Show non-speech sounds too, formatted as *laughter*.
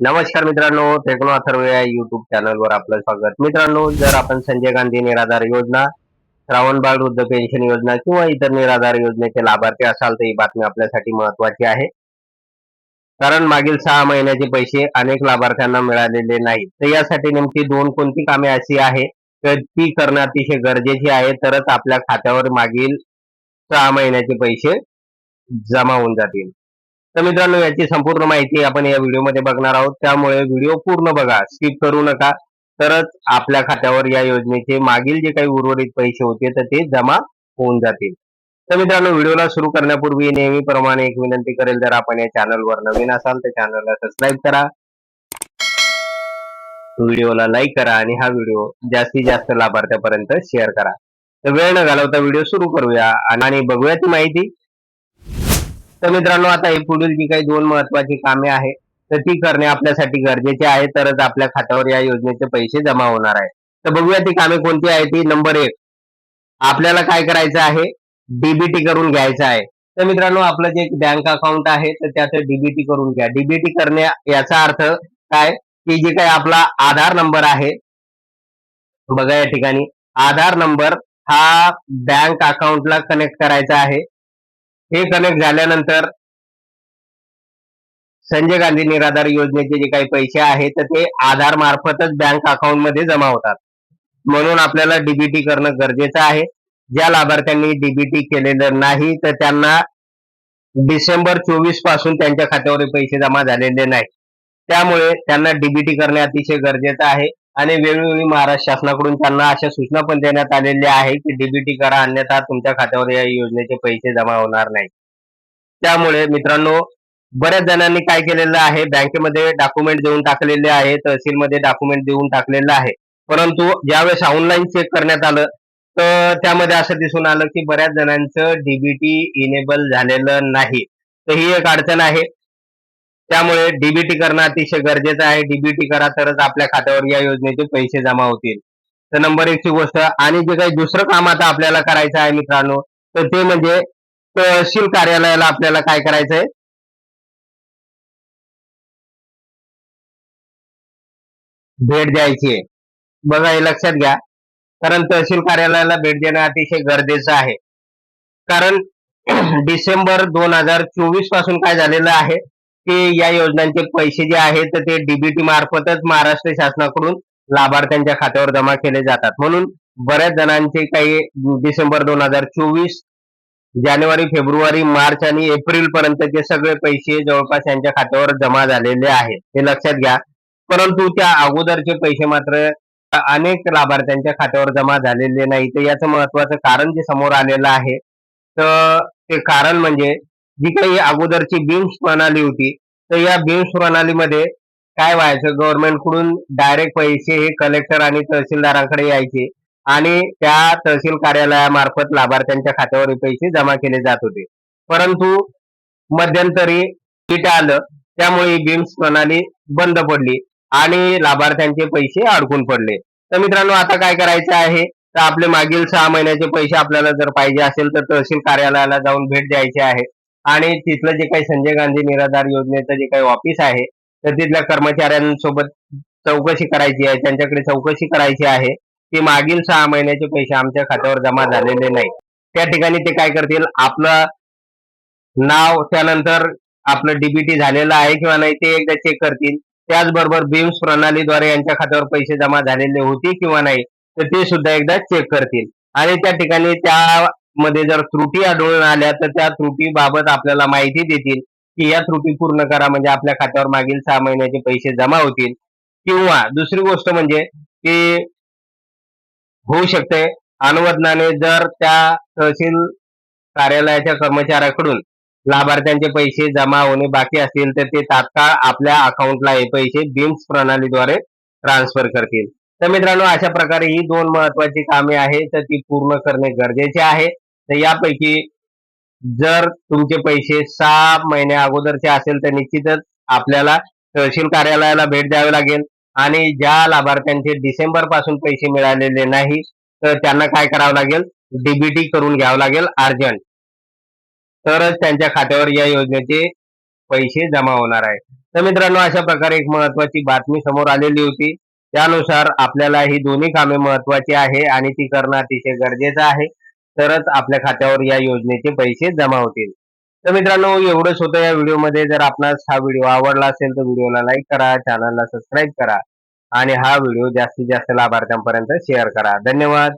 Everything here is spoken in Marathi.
नमस्कार मित्रांनो टेक्नो अथर्व या युट्यूब चॅनलवर आपलं स्वागत. मित्रांनो जर आपण संजय गांधी निराधार योजना श्रावण बाळ वृद्ध पेन्शन योजना किंवा इतर निराधार योजनेचे लाभार्थी असाल तर ही बातमी आपल्यासाठी महत्वाची आहे. कारण मागील सहा महिन्याचे पैसे अनेक लाभार्थ्यांना मिळालेले नाहीत. तर यासाठी नेमकी दोन कोणती कामे अशी आहे? तर ती करणं अतिशय गरजेची आहे. तरच आपल्या खात्यावर मागील सहा महिन्याचे पैसे जमा होऊन जातील. तर मित्रांनो याची संपूर्ण माहिती आपण या व्हिडिओमध्ये बघणार आहोत. त्यामुळे व्हिडिओ पूर्ण बघा स्किप करू नका. तरच आपल्या खात्यावर या योजनेचे मागील जे काही उर्वरित पैसे होते तर ते जमा होऊन जातील. तर मित्रांनो व्हिडिओला सुरू करण्यापूर्वी नेहमीप्रमाणे एक विनंती करेल जर आपण या चॅनलवर नवीन असाल तर चॅनलला सबस्क्राईब करा. व्हिडिओला लाईक करा आणि हा व्हिडिओ जास्तीत जास्त लाभार्थ्यापर्यंत शेअर करा. तर वेळ न घालवता व्हिडिओ सुरू करूया आणि बघूया ती माहिती. तर मित्रांनो आता हे पुढील जी काही दोन महत्वाची कामे आहेत तर ती करणे आपल्यासाठी गरजेचे आहे. तरच आपल्या खात्यावर या योजनेचे पैसे जमा होणार आहे तर बघूया ती कामे कोणती आहे ती नंबर एक आपल्याला काय करायचं आहे? डीबीटी करून घ्यायचं आहे. तर मित्रांनो आपलं जे बँक अकाउंट आहे तर त्याचं डीबीटी करून घ्या. डीबीटी करणे याचा अर्थ काय? की जे काही आपला आधार नंबर आहे बघा या ठिकाणी. आधार नंबर हा बँक अकाउंटला कनेक्ट करायचा आहे. हे कनेक्ट झाल्यानंतर संजय गांधी निराधार योजनेचे जे काही पैसे आहेत तर ते आधार मार्फतच बँक अकाउंटमध्ये जमा होतात. म्हणून आपल्याला डीबीटी करणं गरजेचं आहे. ज्या लाभार्थ्यांनी डीबीटी केलेलं नाही तर त्यांना डिसेंबर चोवीसपासून त्यांच्या खात्यावर पैसे जमा झालेले नाही त्यामुळे त्यांना डीबीटी करणे अतिशय गरजेचं आहे. आणि वेळोवेळी महाराष्ट्र शासनाकडून त्यांना अशा सूचना पण देण्यात आलेल्या आहे की डीबीटी करा अन्यथा तुमच्या खात्यावर या योजनेचे पैसे जमा होणार नाही. त्यामुळे मित्रांनो बऱ्याच जणांनी काय केलेलं आहे बँकेमध्ये डॉक्युमेंट देऊन टाकलेले आहे तहसीलमध्ये डॉक्युमेंट देऊन टाकलेलं आहे. परंतु ज्यावेळेस ऑनलाईन चेक करण्यात आलं तर त्यामध्ये असं दिसून आलं की बऱ्याच जणांचं डीबीटी इनेबल झालेलं नाही. तर ही एक अडचण आहे. त्यामुळे डीबीटी करणं अतिशय गरजेचं आहे. डीबीटी करा तरच आपल्या खात्यावर या योजनेचे पैसे जमा होतील. तर नंबर एकची गोष्ट आणि जे काही दुसरं काम आता आपल्याला करायचं आहे मित्रांनो तर ते म्हणजे तहसील कार्यालयाला आपल्याला काय करायचंय? भेट द्यायची आहे. बघा हे लक्षात घ्या. कारण तहसील कार्यालयाला भेट देणं अतिशय गरजेचं आहे. कारण *clears throat* डिसेंबर दोन हजार चोवीसपासून काय झालेलं आहे? की या योजनांचे पैसे जे आहेत तर ते डीबीटी मार्फतच महाराष्ट्र शासनाकडून लाभार्थ्यांच्या खात्यावर जमा केले जातात. म्हणून बऱ्याच जणांचे काही डिसेंबर दोन हजार चोवीस जानेवारी फेब्रुवारी मार्च आणि एप्रिल पर्यंतचे सगळे पैसे जवळपास यांच्या खात्यावर जमा झालेले आहेत. हे लक्षात घ्या. परंतु त्या अगोदरचे पैसे मात्र अनेक लाभार्थ्यांच्या खात्यावर जमा झालेले नाही तर याचं महत्वाचं कारण जे समोर आलेलं आहे तर ते कारण म्हणजे जी काही अगोदरची बिम्स प्रणाली होती तर या बिम्स प्रणालीमध्ये काय व्हायचं? गव्हर्नमेंटकडून डायरेक्ट पैसे हे कलेक्टर आणि तहसीलदारांकडे यायचे आणि त्या तहसील कार्यालयामार्फत लाभार्थ्यांच्या खात्यावर पैसे जमा केले जात होते. परंतु मध्यंतरी पीठ आलं त्यामुळे ही बिम्स प्रणाली बंद पडली आणि लाभार्थ्यांचे पैसे अडकून पडले. तर मित्रांनो आता काय करायचं आहे? तर आपले मागील सहा महिन्याचे पैसे आपल्याला जर पाहिजे असेल तर तहसील कार्यालयाला जाऊन भेट द्यायची आहे. आणि तिथलं जे काही संजय गांधी निराधार योजनेचं जे काही ऑफिस आहे तर तिथल्या कर्मचाऱ्यांसोबत चौकशी करायची आहे त्यांच्याकडे चौकशी करायची आहे की मागील सहा महिन्याचे पैसे आमच्या खात्यावर जमा झालेले नाही. त्या ठिकाणी ते काय करतील? आपलं नाव त्यानंतर आपलं डीबीटी झालेलं आहे किंवा नाही ते एकदा चेक करतील. त्याचबरोबर बीम्स प्रणालीद्वारे यांच्या खात्यावर पैसे जमा झालेले होते किंवा नाही तर ते सुद्धा एकदा चेक करतील. आणि त्या ठिकाणी त्या मध्ये जर त्रुटी आढळून आल्या तर त्या त्रुटीबाबत आपल्याला माहिती देतील की या त्रुटी पूर्ण करा म्हणजे आपल्या खात्यावर मागील सहा महिन्याचे पैसे जमा होतील. किंवा दुसरी गोष्ट म्हणजे की होऊ शकते अनुवदनाने जर त्या तहसील कार्यालयाच्या कर्मचाऱ्याकडून लाभार्थ्यांचे पैसे जमा होणे बाकी असतील तर ते तात्काळ आपल्या अकाउंटला हे पैसे बिम्स प्रणालीद्वारे ट्रान्सफर करतील. तर मित्रांनो अशा प्रकारे ही दोन महत्वाची कामे आहेत तर ती पूर्ण करणे गरजेचे आहे. तर यापैकी जर तुमचे पैसे सहा महिन्या अगोदरचे असेल तर निश्चितच आपल्याला तहसील कार्यालयाला भेट द्यावी लागेल. आणि ज्या लाभार्थ्यांचे डिसेंबरपासून पैसे मिळालेले नाही तर त्यांना काय करावं लागेल? डीबीटी करून घ्यावं लागेल अर्जंट. तरच त्यांच्या खात्यावर या योजनेचे पैसे जमा होणार आहे तर मित्रांनो अशा प्रकारे एक महत्वाची बातमी समोर आलेली होती. त्यानुसार आपल्याला ही दोन्ही कामे महत्वाची आहे आणि ती करणं अतिशय गरजेचं आहे. तरच आपल्या खात्यावर या योजनेचे पैसे जमा होतील. तर मित्रांनो एवढंच होतं या व्हिडिओमध्ये. जर आपणास हा व्हिडिओ आवडला असेल तर व्हिडिओला लाईक करा चॅनलला सबस्क्राईब करा आणि हा व्हिडिओ जास्तीत जास्त लाभार्थ्यांपर्यंत शेअर करा. धन्यवाद.